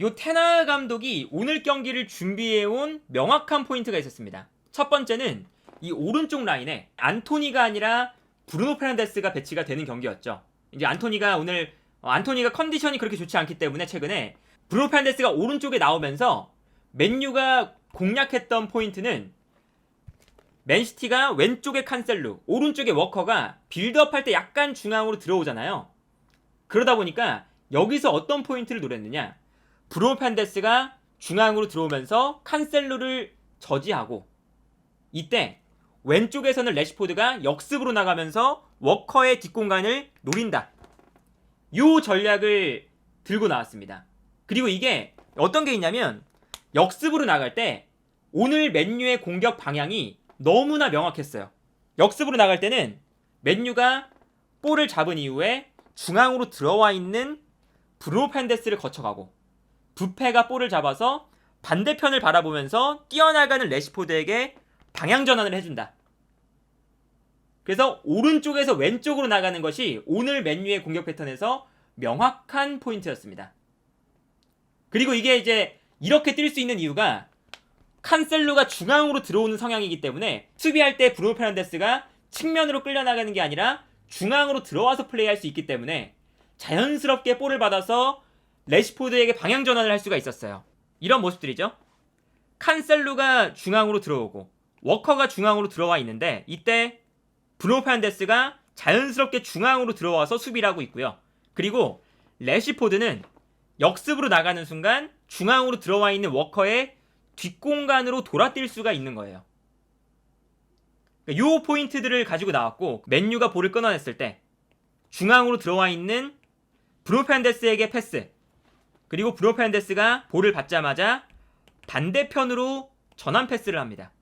요 테나 감독이 오늘 경기를 준비해온 명확한 포인트가 있었습니다. 첫 번째는 이 오른쪽 라인에 안토니가 아니라 브루노 페란데스가 배치가 되는 경기였죠. 이제 안토니가 오늘 어, 안토니가 컨디션이 그렇게 좋지 않기 때문에 최근에 브루노 페란데스가 오른쪽에 나오면서 맨유가 공략했던 포인트는 맨시티가 왼쪽에 칸셀루, 오른쪽에 워커가 빌드업 할 때 약간 중앙으로 들어오잖아요. 그러다 보니까 여기서 어떤 포인트를 노렸느냐? 브루노 펜데스가 중앙으로 들어오면서 칸셀루를 저지하고 이때 왼쪽에서는 레시포드가 역습으로 나가면서 워커의 뒷공간을 노린다. 요 전략을 들고 나왔습니다. 그리고 이게 어떤 게 있냐면 역습으로 나갈 때 오늘 맨유의 공격 방향이 너무나 명확했어요. 역습으로 나갈 때는 맨유가 볼을 잡은 이후에 중앙으로 들어와 있는 브루노 펜데스를 거쳐가고 부페가 볼을 잡아서 반대편을 바라보면서 뛰어나가는 레시포드에게 방향 전환을 해준다. 그래서 오른쪽에서 왼쪽으로 나가는 것이 오늘 맨유의 공격 패턴에서 명확한 포인트였습니다. 그리고 이게 이제 이렇게 뛸 수 있는 이유가 칸셀루가 중앙으로 들어오는 성향이기 때문에 수비할 때 브루노 페란데스가 측면으로 끌려나가는 게 아니라 중앙으로 들어와서 플레이할 수 있기 때문에 자연스럽게 볼을 받아서 레시포드에게 방향 전환을 할 수가 있었어요. 이런 모습들이죠. 칸셀루가 중앙으로 들어오고 워커가 중앙으로 들어와 있는데 이때 브루노 페란데스가 자연스럽게 중앙으로 들어와서 수비를 하고 있고요. 그리고 레시포드는 역습으로 나가는 순간 중앙으로 들어와 있는 워커의 뒷공간으로 돌아뛸 수가 있는 거예요. 그러니까 요 포인트들을 가지고 나왔고 맨유가 볼을 끊어냈을 때 중앙으로 들어와 있는 브루노 페란데스에게 패스 그리고 브루노 페란데스가 볼을 받자마자 반대편으로 전환 패스를 합니다.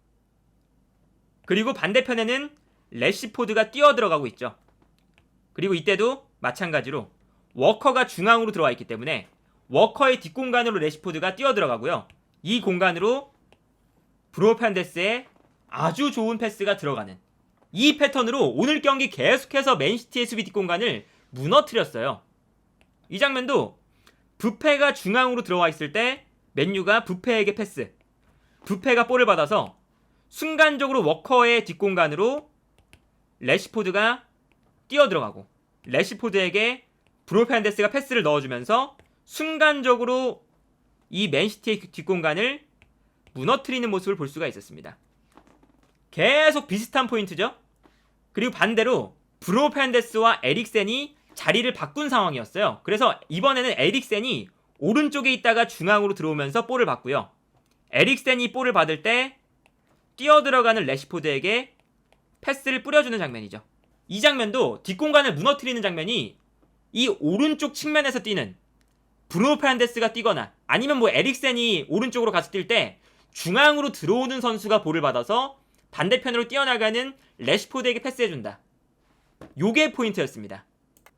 그리고 반대편에는 레시포드가 뛰어 들어가고 있죠. 그리고 이때도 마찬가지로 워커가 중앙으로 들어와 있기 때문에 워커의 뒷공간으로 레시포드가 뛰어 들어가고요. 이 공간으로 브루노 페란데스의 아주 좋은 패스가 들어가는 이 패턴으로 오늘 경기 계속해서 맨시티의 수비 뒷공간을 무너뜨렸어요. 이 장면도 부페가 중앙으로 들어와 있을 때 맨유가 부페에게 패스 부페가 볼을 받아서 순간적으로 워커의 뒷공간으로 레시포드가 뛰어 들어가고 레시포드에게 브루노 페란데스가 패스를 넣어주면서 순간적으로 이 맨시티의 뒷공간을 무너뜨리는 모습을 볼 수가 있었습니다. 계속 비슷한 포인트죠. 그리고 반대로 브루노 페란데스와 에릭센이 자리를 바꾼 상황이었어요. 그래서 이번에는 에릭센이 오른쪽에 있다가 중앙으로 들어오면서 볼을 받고요. 에릭센이 볼을 받을 때 뛰어 들어가는 레시포드에게 패스를 뿌려주는 장면이죠. 이 장면도 뒷공간을 무너뜨리는 장면이 이 오른쪽 측면에서 뛰는 브루노 페란데스가 뛰거나 아니면 뭐 에릭센이 오른쪽으로 가서 뛸 때 중앙으로 들어오는 선수가 볼을 받아서 반대편으로 뛰어나가는 레시포드에게 패스해준다. 요게 포인트였습니다.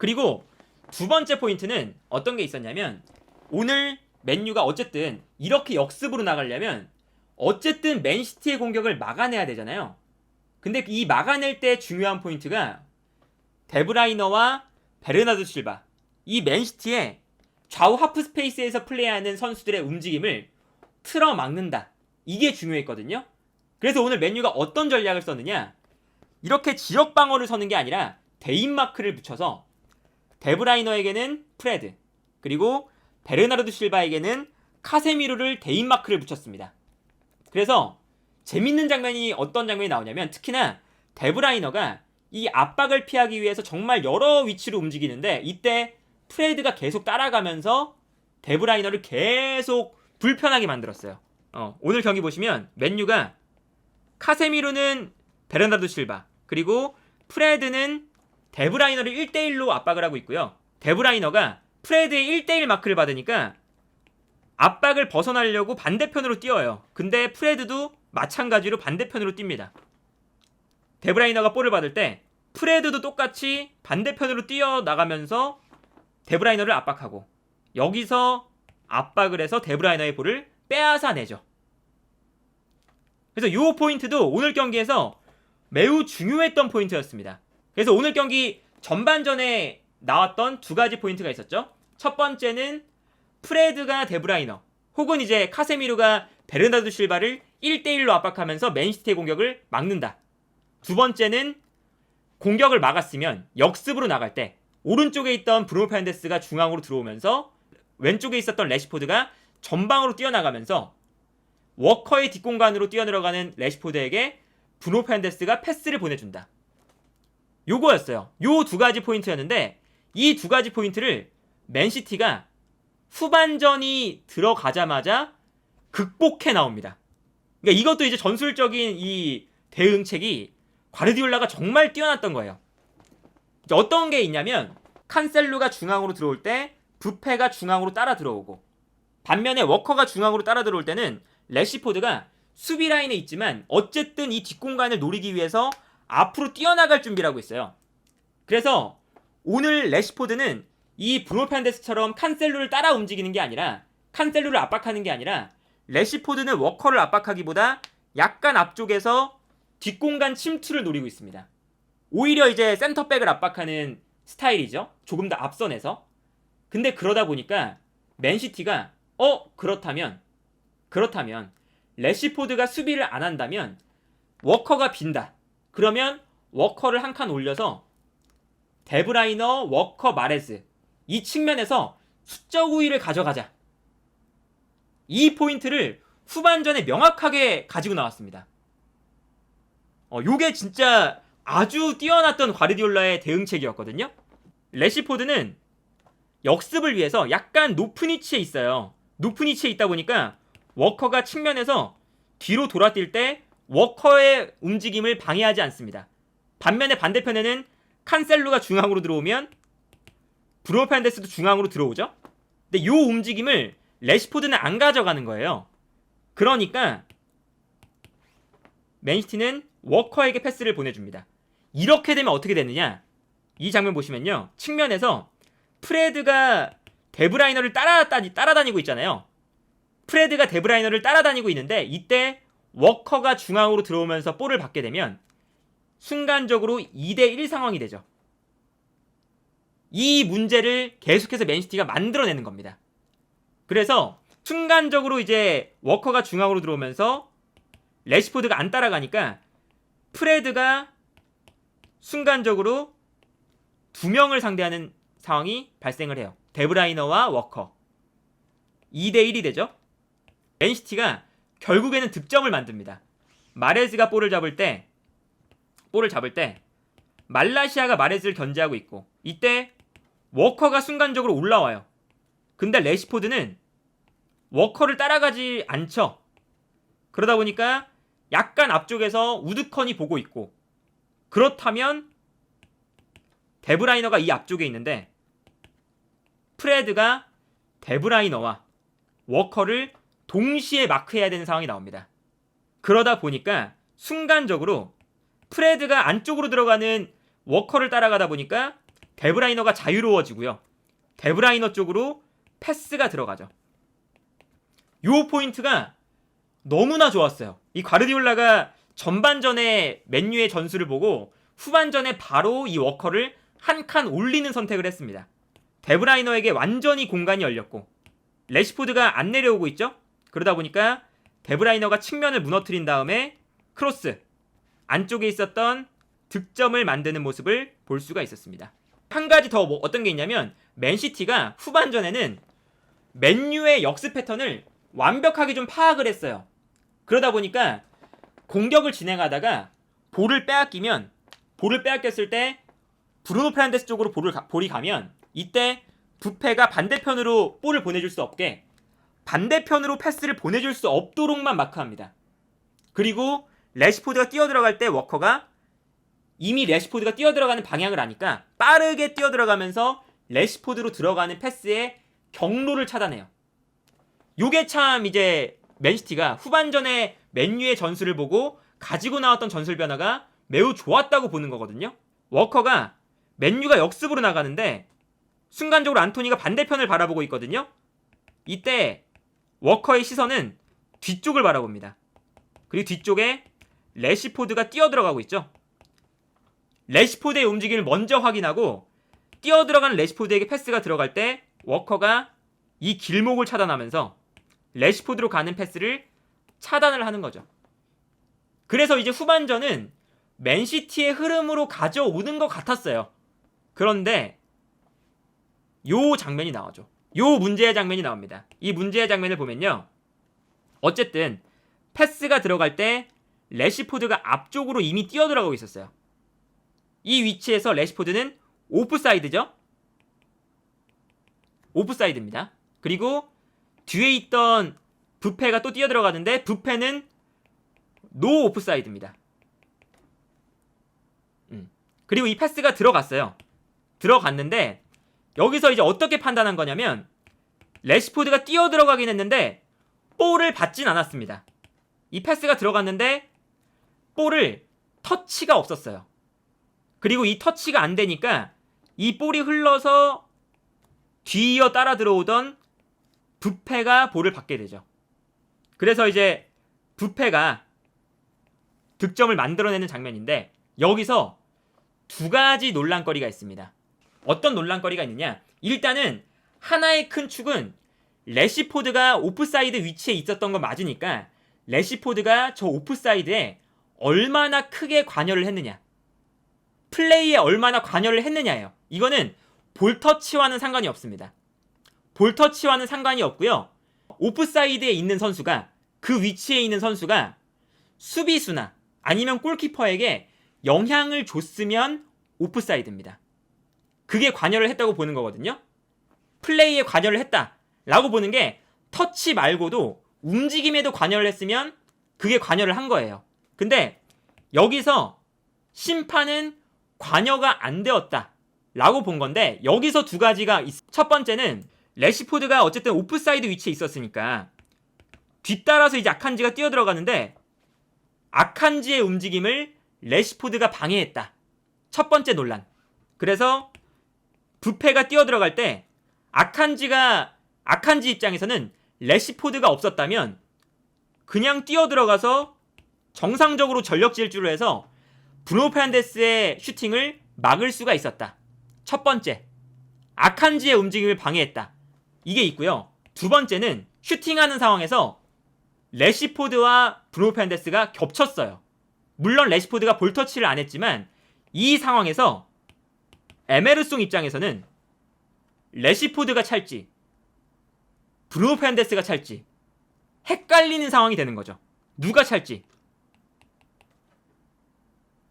그리고 두 번째 포인트는 어떤 게 있었냐면 오늘 맨유가 어쨌든 이렇게 역습으로 나가려면 어쨌든 맨시티의 공격을 막아내야 되잖아요. 근데 이 막아낼 때 중요한 포인트가 데브라이너와 베르나드 실바 이 맨시티의 좌우 하프 스페이스에서 플레이하는 선수들의 움직임을 틀어 막는다. 이게 중요했거든요. 그래서 오늘 맨유가 어떤 전략을 썼느냐? 이렇게 지역 방어를 서는 게 아니라 대인 마크를 붙여서 데브라이너에게는 프레드 그리고 베르나르드 실바에게는 카세미루를 대인 마크를 붙였습니다. 그래서 재밌는 장면이 어떤 장면이 나오냐면 특히나 데브라이너가 이 압박을 피하기 위해서 정말 여러 위치로 움직이는데 이때 프레드가 계속 따라가면서 데브라이너를 계속 불편하게 만들었어요. 어, 오늘 경기 보시면 맨유가 카세미루는 베르나르도 실바 그리고 프레드는 데브라이너를 1대1로 압박을 하고 있고요. 데브라이너가 프레드의 1대1 마크를 받으니까 압박을 벗어나려고 반대편으로 뛰어요. 근데 프레드도 마찬가지로 반대편으로 뜁니다. 데브라이너가 볼을 받을 때 프레드도 똑같이 반대편으로 뛰어나가면서 데브라이너를 압박하고 여기서 압박을 해서 데브라이너의 볼을 빼앗아내죠. 그래서 이 포인트도 오늘 경기에서 매우 중요했던 포인트였습니다. 그래서 오늘 경기 전반전에 나왔던 두 가지 포인트가 있었죠. 첫 번째는 프레드가 데브라이너 혹은 이제 카세미르가 베르나르도 실바를 1대1로 압박하면서 맨시티의 공격을 막는다. 두 번째는 공격을 막았으면 역습으로 나갈 때 오른쪽에 있던 브루노 펜데스가 중앙으로 들어오면서 왼쪽에 있었던 레시포드가 전방으로 뛰어나가면서 워커의 뒷공간으로 뛰어들어가는 레시포드에게 브루노 펜데스가 패스를 보내준다. 요거였어요. 요 두 가지 포인트였는데 이 두 가지 포인트를 맨시티가 후반전이 들어가자마자 극복해 나옵니다. 그러니까 이것도 이제 전술적인 이 대응책이 과르디올라가 정말 뛰어났던 거예요. 어떤 게 있냐면 칸셀루가 중앙으로 들어올 때 부페가 중앙으로 따라 들어오고 반면에 워커가 중앙으로 따라 들어올 때는 레시포드가 수비 라인에 있지만 어쨌든 이 뒷공간을 노리기 위해서 앞으로 뛰어나갈 준비를 하고 있어요. 그래서 오늘 레시포드는 이 브루노 판데스처럼 칸셀루를 따라 움직이는 게 아니라 칸셀루를 압박하는 게 아니라 레시포드는 워커를 압박하기보다 약간 앞쪽에서 뒷공간 침투를 노리고 있습니다. 오히려 이제 센터백을 압박하는 스타일이죠. 조금 더 앞선에서. 근데 그러다 보니까 맨시티가 어 그렇다면 그렇다면 레시포드가 수비를 안 한다면 워커가 빈다. 그러면 워커를 한 칸 올려서 데브라이너, 워커, 마레즈 이 측면에서 수적 우위를 가져가자. 이 포인트를 후반전에 명확하게 가지고 나왔습니다. 어, 요게 진짜 아주 뛰어났던 과르디올라의 대응책이었거든요. 레시포드는 역습을 위해서 약간 높은 위치에 있어요. 높은 위치에 있다 보니까 워커가 측면에서 뒤로 돌아뛸 때 워커의 움직임을 방해하지 않습니다. 반면에 반대편에는 칸셀루가 중앙으로 들어오면 브루노 판데스도 중앙으로 들어오죠. 근데 요 움직임을 레시포드는 안 가져가는 거예요. 그러니까 맨시티는 워커에게 패스를 보내줍니다. 이렇게 되면 어떻게 되느냐? 이 장면 보시면요. 측면에서 프레드가 데브라이너를 따라다니, 따라다니고 있잖아요. 프레드가 데브라이너를 따라다니고 있는데 이때 워커가 중앙으로 들어오면서 볼을 받게 되면 순간적으로 2대1 상황이 되죠. 이 문제를 계속해서 맨시티가 만들어내는 겁니다. 그래서 순간적으로 이제 워커가 중앙으로 들어오면서 레시포드가 안 따라가니까 프레드가 순간적으로 두 명을 상대하는 상황이 발생을 해요. 데브라이너와 워커. 2대1이 되죠. 맨시티가 결국에는 득점을 만듭니다. 마레즈가 볼을 잡을 때 볼을 잡을 때 말라시아가 마레즈를 견제하고 있고 이때 워커가 순간적으로 올라와요. 근데 레시포드는 워커를 따라가지 않죠. 그러다 보니까 약간 앞쪽에서 우드컨이 보고 있고 그렇다면 데브라이너가 이 앞쪽에 있는데 프레드가 데브라이너와 워커를 동시에 마크해야 되는 상황이 나옵니다. 그러다 보니까 순간적으로 프레드가 안쪽으로 들어가는 워커를 따라가다 보니까 데브라이너가 자유로워지고요. 데브라이너 쪽으로 패스가 들어가죠. 요 포인트가 너무나 좋았어요. 이 과르디올라가 전반전에 맨유의 전술을 보고 후반전에 바로 이 워커를 한 칸 올리는 선택을 했습니다. 데브라이너에게 완전히 공간이 열렸고 레시포드가 안 내려오고 있죠. 그러다 보니까 데브라이너가 측면을 무너뜨린 다음에 크로스 안쪽에 있었던 득점을 만드는 모습을 볼 수가 있었습니다. 한 가지 더 뭐 어떤 게 있냐면 맨시티가 후반전에는 맨유의 역습 패턴을 완벽하게 좀 파악을 했어요. 그러다 보니까 공격을 진행하다가 볼을 빼앗기면 볼을 빼앗겼을 때 브루노 페란데스 쪽으로 볼을 가, 볼이 가면 이때 부페가 반대편으로 볼을 보내줄 수 없게 반대편으로 패스를 보내줄 수 없도록만 마크합니다. 그리고 레시포드가 뛰어들어갈 때 워커가 이미 레시포드가 뛰어들어가는 방향을 아니까 빠르게 뛰어들어가면서 레시포드로 들어가는 패스의 경로를 차단해요. 요게 참 이제 맨시티가 후반전에 맨유의 전술을 보고 가지고 나왔던 전술 변화가 매우 좋았다고 보는 거거든요. 워커가 맨유가 역습으로 나가는데 순간적으로 안토니가 반대편을 바라보고 있거든요. 이때 워커의 시선은 뒤쪽을 바라봅니다. 그리고 뒤쪽에 레시포드가 뛰어들어가고 있죠. 레시포드의 움직임을 먼저 확인하고 뛰어들어가는 레시포드에게 패스가 들어갈 때 워커가 이 길목을 차단하면서 레시포드로 가는 패스를 차단을 하는 거죠. 그래서 이제 후반전은 맨시티의 흐름으로 가져오는 것 같았어요. 그런데 요 장면이 나오죠. 요 문제의 장면이 나옵니다. 이 문제의 장면을 보면요. 어쨌든 패스가 들어갈 때 레시포드가 앞쪽으로 이미 뛰어들어가고 있었어요. 이 위치에서 레시포드는 오프사이드죠. 오프사이드입니다. 그리고 뒤에 있던 부페가 또 뛰어들어가는데 부페는 노 오프사이드입니다. 음. 그리고 이 패스가 들어갔어요. 들어갔는데 여기서 이제 어떻게 판단한 거냐면 레시포드가 뛰어 들어가긴 했는데 볼을 받진 않았습니다. 이 패스가 들어갔는데 볼을 터치가 없었어요. 그리고 이 터치가 안 되니까 이 볼이 흘러서 뒤이어 따라 들어오던 부페가 볼을 받게 되죠. 그래서 이제 부페가 득점을 만들어내는 장면인데 여기서 두 가지 논란거리가 있습니다. 어떤 논란거리가 있느냐? 일단은 하나의 큰 축은 레시포드가 오프사이드 위치에 있었던 건 맞으니까 레시포드가 저 오프사이드에 얼마나 크게 관여를 했느냐. 플레이에 얼마나 관여를 했느냐예요. 이거는 볼터치와는 상관이 없습니다. 볼터치와는 상관이 없고요. 오프사이드에 있는 선수가 그 위치에 있는 선수가 수비수나 아니면 골키퍼에게 영향을 줬으면 오프사이드입니다. 그게 관여를 했다고 보는 거거든요. 플레이에 관여를 했다라고 보는 게 터치 말고도 움직임에도 관여를 했으면 그게 관여를 한 거예요. 근데 여기서 심판은 관여가 안 되었다. 라고 본 건데 여기서 두 가지가 있... 첫 번째는 레시포드가 어쨌든 오프사이드 위치에 있었으니까 뒤따라서 이제 아칸지가 뛰어들어가는데 아칸지의 움직임을 레시포드가 방해했다. 첫 번째 논란. 그래서 부페가 뛰어들어갈 때 아칸지가 아칸지 입장에서는 레시포드가 없었다면 그냥 뛰어들어가서 정상적으로 전력 질주를 해서 브루노 페란데스의 슈팅을 막을 수가 있었다. 첫 번째, 아칸지의 움직임을 방해했다. 이게 있고요. 두 번째는 슈팅하는 상황에서 레시포드와 브루노 페란데스가 겹쳤어요. 물론 레시포드가 볼터치를 안 했지만 이 상황에서 에메르송 입장에서는 레시포드가 찰지 브루노 페란데스가 찰지 헷갈리는 상황이 되는 거죠. 누가 찰지.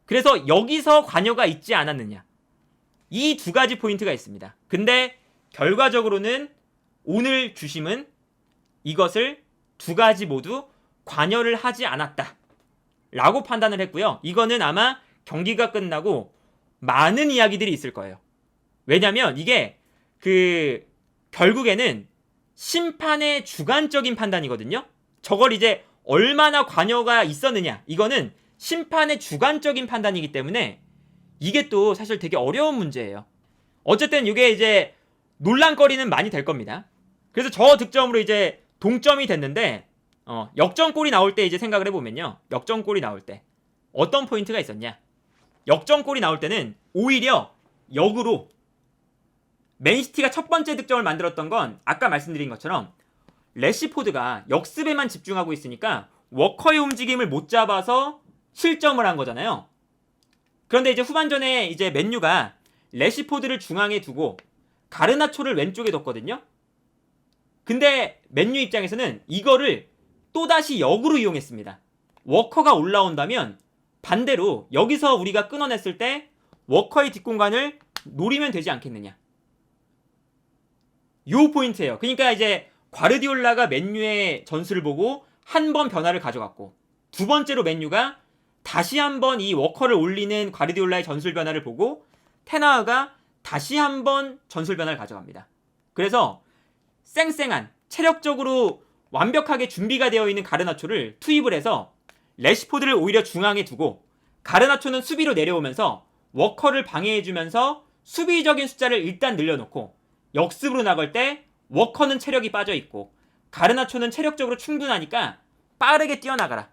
그래서 여기서 관여가 있지 않았느냐. 이 두 가지 포인트가 있습니다. 근데 결과적으로는 오늘 주심은 이것을 두 가지 모두 관여를 하지 않았다. 라고 판단을 했고요. 이거는 아마 경기가 끝나고 많은 이야기들이 있을 거예요. 왜냐면 이게 그 결국에는 심판의 주관적인 판단이거든요. 저걸 이제 얼마나 관여가 있었느냐. 이거는 심판의 주관적인 판단이기 때문에 이게 또 사실 되게 어려운 문제예요. 어쨌든 이게 이제 논란거리는 많이 될 겁니다. 그래서 저 득점으로 이제 동점이 됐는데 어, 역전골이 나올 때 이제 생각을 해보면요. 역전골이 나올 때 어떤 포인트가 있었냐? 역전골이 나올 때는 오히려 역으로 맨시티가 첫 번째 득점을 만들었던 건 아까 말씀드린 것처럼 레시포드가 역습에만 집중하고 있으니까 워커의 움직임을 못 잡아서 실점을 한 거잖아요. 그런데 이제 후반전에 이제 맨유가 레시포드를 중앙에 두고 가르나초를 왼쪽에 뒀거든요. 근데 맨유 입장에서는 이거를 또다시 역으로 이용했습니다. 워커가 올라온다면 반대로 여기서 우리가 끊어냈을 때 워커의 뒷공간을 노리면 되지 않겠느냐. 요 포인트예요. 그러니까 이제 과르디올라가 맨유의 전술을 보고 한 번 변화를 가져갔고 두 번째로 맨유가 다시 한번 이 워커를 올리는 과르디올라의 전술 변화를 보고 테나우가 다시 한번 전술 변화를 가져갑니다. 그래서 쌩쌩한 체력적으로 완벽하게 준비가 되어 있는 가르나초를 투입을 해서 레시포드를 오히려 중앙에 두고 가르나초는 수비로 내려오면서 워커를 방해해주면서 수비적인 숫자를 일단 늘려놓고 역습으로 나갈 때 워커는 체력이 빠져 있고 가르나초는 체력적으로 충분하니까 빠르게 뛰어나가라.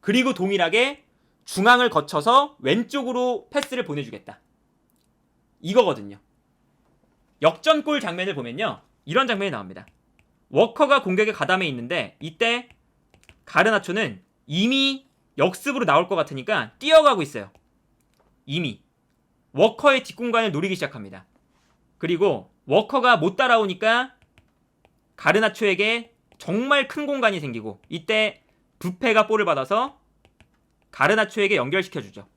그리고 동일하게 중앙을 거쳐서 왼쪽으로 패스를 보내주겠다. 이거거든요. 역전골 장면을 보면요. 이런 장면이 나옵니다. 워커가 공격에 가담해 있는데 이때 가르나초는 이미 역습으로 나올 것 같으니까 뛰어가고 있어요. 이미 워커의 뒷공간을 노리기 시작합니다. 그리고 워커가 못 따라오니까 가르나초에게 정말 큰 공간이 생기고 이때 부페가 볼을 받아서 가르나초에게 연결시켜 주죠.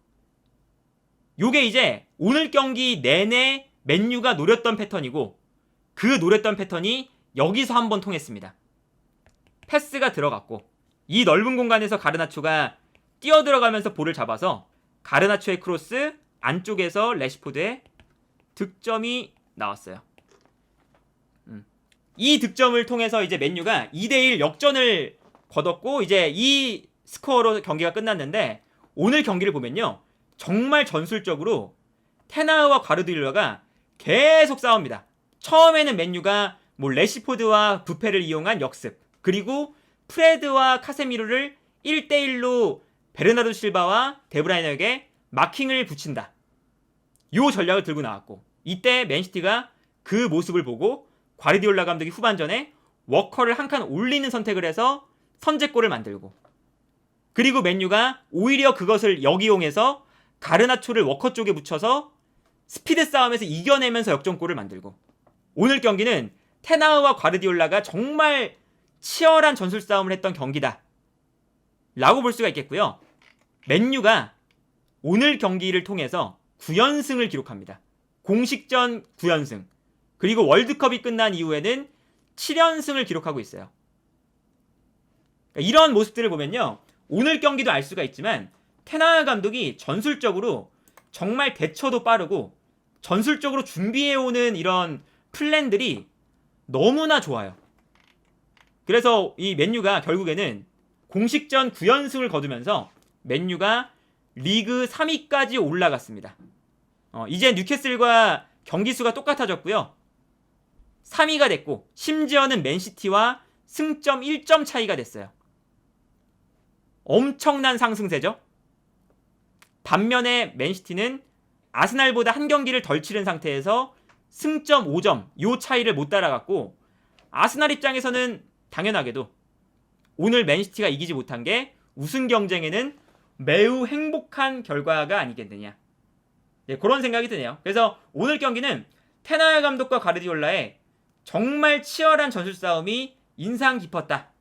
요게 이제 오늘 경기 내내 맨유가 노렸던 패턴이고 그 노렸던 패턴이 여기서 한번 통했습니다. 패스가 들어갔고 이 넓은 공간에서 가르나초가 뛰어 들어가면서 볼을 잡아서 가르나초의 크로스 안쪽에서 레시포드의 득점이 나왔어요. 음. 이 득점을 통해서 이제 맨유가 2대1 역전을 거뒀고 이제 이 스코어로 경기가 끝났는데 오늘 경기를 보면요. 정말 전술적으로 테나우와 과르디올라가 계속 싸웁니다. 처음에는 맨유가 뭐 레시포드와 부페를 이용한 역습 그리고 프레드와 카세미르를 1대1로 베르나르도 실바와 데브라이너에게 마킹을 붙인다. 요 전략을 들고 나왔고 이때 맨시티가 그 모습을 보고 과르디올라 감독이 후반전에 워커를 한 칸 올리는 선택을 해서 선제골을 만들고 그리고 맨유가 오히려 그것을 역이용해서 가르나초를 워커 쪽에 붙여서 스피드 싸움에서 이겨내면서 역전골을 만들고 오늘 경기는 테나우와 과르디올라가 정말 치열한 전술 싸움을 했던 경기다. 라고 볼 수가 있겠고요. 맨유가 오늘 경기를 통해서 9연승을 기록합니다. 공식전 9연승. 그리고 월드컵이 끝난 이후에는 7연승을 기록하고 있어요. 그러니까 이런 모습들을 보면요. 오늘 경기도 알 수가 있지만 테나 감독이 전술적으로 정말 대처도 빠르고 전술적으로 준비해오는 이런 플랜들이 너무나 좋아요. 그래서 이 맨유가 결국에는 공식전 9연승을 거두면서 맨유가 리그 3위까지 올라갔습니다. 어, 이제 뉴캐슬과 경기 수가 똑같아졌고요. 3위가 됐고 심지어는 맨시티와 승점 1점 차이가 됐어요. 엄청난 상승세죠. 반면에 맨시티는 아스날보다 한 경기를 덜 치른 상태에서 승점 5점 요 차이를 못 따라갔고 아스날 입장에서는 당연하게도 오늘 맨시티가 이기지 못한 게 우승 경쟁에는 매우 행복한 결과가 아니겠느냐. 네, 그런 생각이 드네요. 그래서 오늘 경기는 테나야 감독과 가르디올라의 정말 치열한 전술 싸움이 인상 깊었다.